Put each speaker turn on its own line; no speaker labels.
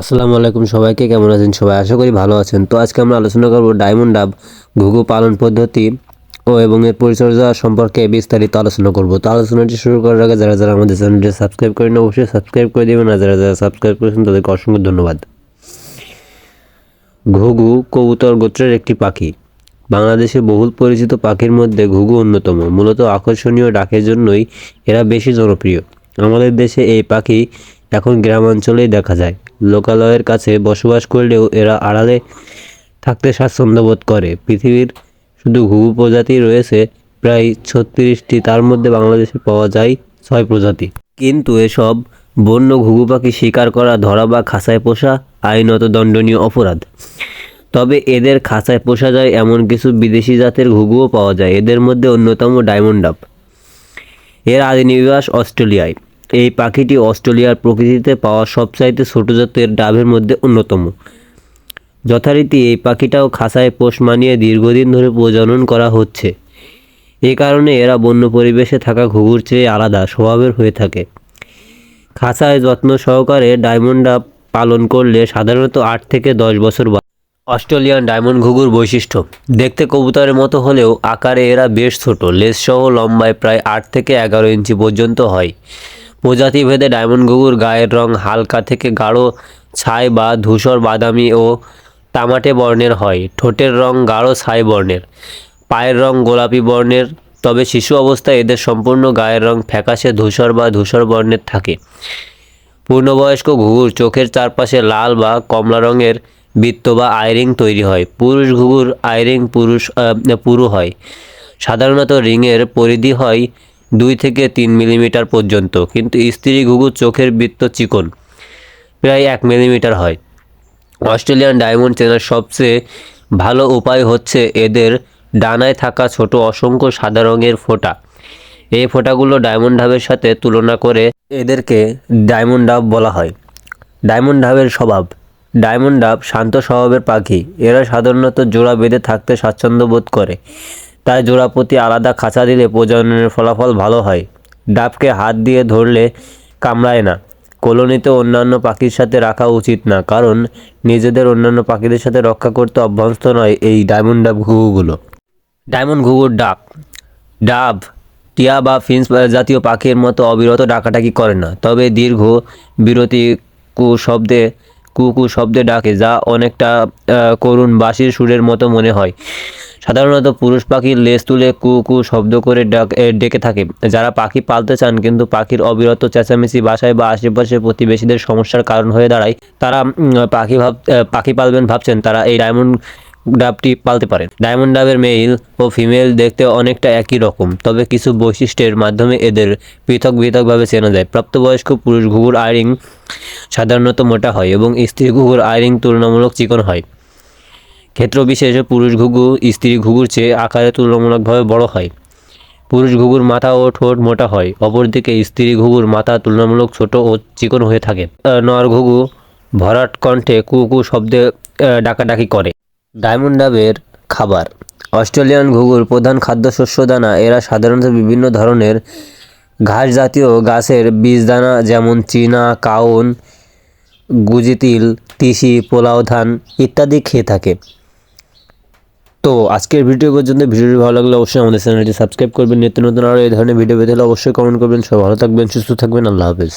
আসসালামু আলাইকুম সবাইকে, কেমন আছেন সবাই? আশা করি ভালো আছেন। তো আজকে আমরা আলোচনা করব ডায়মন্ড ডাব ঘুঘু পালন পদ্ধতি ও এবং এর পরিচর্যা সম্পর্কে বিস্তারিত আলোচনা করব। তো আলোচনাটি শুরু করার আগে যারা যারা আমাদের চ্যানেলটি সাবস্ক্রাইব করেন অবশ্যই সাবস্ক্রাইব করে দেবেন। আর যারা যারা সাবস্ক্রাইব করেছেন, তাদেরকে অসংখ্য ধন্যবাদ। ঘুঘু কবুতর গোত্রের একটি পাখি। বাংলাদেশে বহুল পরিচিত পাখির মধ্যে ঘুঘু অন্যতম। মূলত আকর্ষণীয় ডাকের জন্যই এরা বেশি জনপ্রিয়। আমাদের দেশে এই পাখি এখন গ্রামাঞ্চলেই দেখা যায়। লোকালয়ের কাছে বসবাস করলেও এরা আড়ালে থাকতে স্বাচ্ছন্দ্য বোধ করে। পৃথিবীর শুধু ঘুঘু প্রজাতি রয়েছে, প্রায় ছত্রিশটি। তার মধ্যে বাংলাদেশে পাওয়া যায় ছয় প্রজাতি। কিন্তু এসব বন্য ঘুঘু পাখি শিকার করা, ধরা বা খাঁচায় পোষা আইনত দণ্ডনীয় অপরাধ। তবে এদের খাঁচায় পোষা যায় এমন কিছু বিদেশি জাতের ঘুঘুও পাওয়া যায়। এদের মধ্যে অন্যতম ডায়মন্ড ডাব। এর আদি নিবাস অস্ট্রেলিয়ায়। এই পাখিটি অস্ট্রেলিয়ার প্রকৃতিতে পাওয়া সবচাইতে ছোট জাতের ডাবের মধ্যে অন্যতম। যথারীতি এই পাখিটাও খাসায় পোষ মানিয়ে দীর্ঘদিন ধরে প্রজনন করা হচ্ছে। এ কারণে এরা বন্য পরিবেশে থাকা ঘুঘুর চেয়ে আলাদা স্বভাবের হয়ে থাকে। খাঁচায় যত্ন সহকারে ডায়মন্ড পালন করলে সাধারণত আট থেকে দশ বছর অস্ট্রেলিয়ান ডায়মন্ড ঘুঘুর বৈশিষ্ট্য, দেখতে কবুতরের মতো হলেও আকারে এরা বেশ ছোট, লেজসহ লম্বায় প্রায় আট থেকে এগারো ইঞ্চি পর্যন্ত হয়। প্রজাতিভেদে ডায়মন্ড ঘুঘুর গায়ের রং হালকা থেকে গাঢ়, ছাই বা ধূসর বাদামি ও তামাটে বর্ণের হয়। ঠোঁটের রং গাঢ়, ছাই বর্ণের। পায়ের রং গোলাপি বর্ণের। তবে শিশু অবস্থায় এদের সম্পূর্ণ গায়ের রং ফ্যাকাশে ধূসর বা ধূসর বর্ণের থাকে। পূর্ণবয়স্ক ঘুঘুর চোখের চারপাশে লাল বা কমলা রঙের বৃত্ত বা আয়রিং তৈরি হয়। পুরুষ ঘুঘুর আয়রিং পুরুষ পুরু হয়। সাধারণত রিংয়ের পরিধি হয় দুই থেকে তিন মিলিমিটার পর্যন্ত, কিন্তু স্ত্রী ঘুঘুর চোখের বৃত্ত চিকন, প্রায় এক মিলিমিটার হয়। অস্ট্রেলিয়ান ডায়মন্ড চেনার সবচেয়ে ভালো উপায় হচ্ছে এদের ডানায় থাকা ছোট অসংখ্য সাদা রঙের ফোঁটা। এই ফোঁটাগুলো ডায়মন্ড ডাবের সাথে তুলনা করে এদেরকে ডায়মন্ড ডাব বলা হয়। ডায়মন্ড ডাবের স্বভাব, ডায়মন্ড ডাব শান্ত স্বভাবের পাখি। এরা সাধারণত জোড়া বেঁধে থাকতে স্বাচ্ছন্দ্য বোধ করে। তাই জোড়া প্রতি আলাদা খাঁচা দিলে প্রজননের ফলাফল ভালো হয়। ডাবকে হাত দিয়ে ধরলে কামড়ায় না। কলোনিতে অন্যান্য পাখির সাথে রাখা উচিত না, কারণ নিজেদের অন্যান্য পাখিদের সাথে রক্ষা করতে অভ্যস্ত নয় এই ডায়মন্ড ডাব ঘুঘুগুলো। ডায়মন্ড ঘুঘুর ডাক ডাব, টিয়া বা ফিন্স জাতীয় পাখির মতো অবিরত ডাকাটাকি করে না, তবে দীর্ঘ বিরতি কু শব্দে কুকু শব্দে ডাকে, যা অনেকটা করুণ বাঁশির সুরের মতো মনে হয়। সাধারণত পুরুষ পাখির লেজ তুলে কু কু শব্দ করে ডাক ডেকে থাকে। যারা পাখি পালতে চান কিন্তু পাখির অবিরত চেঁচামেচি বাসায় বা আশেপাশে প্রতিবেশীদের সমস্যার কারণ হয়ে দাঁড়ায়, তারা পাখি ভাব পাখি পালবেন ভাবছেন, তারা এই ডায়মন্ড ডাবটি পালতে পারেন। ডায়মন্ড ডাবের মেল ও ফিমেল দেখতে অনেকটা একই রকম, তবে কিছু বৈশিষ্ট্যের মাধ্যমে এদের পৃথক, পৃথকভাবে চেনা যায়। প্রাপ্তবয়স্ক পুরুষ ঘুঘুর আয়রিং সাধারণত মোটা হয় এবং স্ত্রী ঘুঘুর আয়রিং তুলনামূলক চিকন হয়। ক্ষেত্র বিশেষে পুরুষ ঘুঘু, স্ত্রী ঘুঘুর চেয়ে আকারে তুলনামূলকভাবে বড় হয়। পুরুষ ঘুঘুর মাথা ও ঠোঁট মোটা হয়। অপরদিকে স্ত্রী ঘুঘুর মাথা তুলনামূলক ছোট ও চিকন হয়ে থাকে। নর ঘুঘু ভরাট কণ্ঠে কু কু শব্দে ডাকাডাকি করে। ডায়মন্ড ডাবের খাবার। অস্ট্রেলিয়ান ঘুঘুর প্রধান খাদ্যশস্য দানা এরা সাধারণত বিভিন্ন ধরনের ঘাস জাতীয় গাছের বীজ দানা যেমন চীনা, কাউন, গুজিতিল, তিসি, পোলাও, ধান ইত্যাদি খেয়ে থাকে। তো আজকের ভিডিও পর্যন্ত ভিডিওটি ভালো লাগলে অবশ্যই আমাদের চ্যানেলটি সাবস্ক্রাইব করবেন। নিত্য নতুন আরও এই ধরনের ভিডিও পেতে অবশ্যই কমেন্ট করবেন। সব ভালো থাকবেন, সুস্থ থাকবেন। আল্লাহ হাফেজ।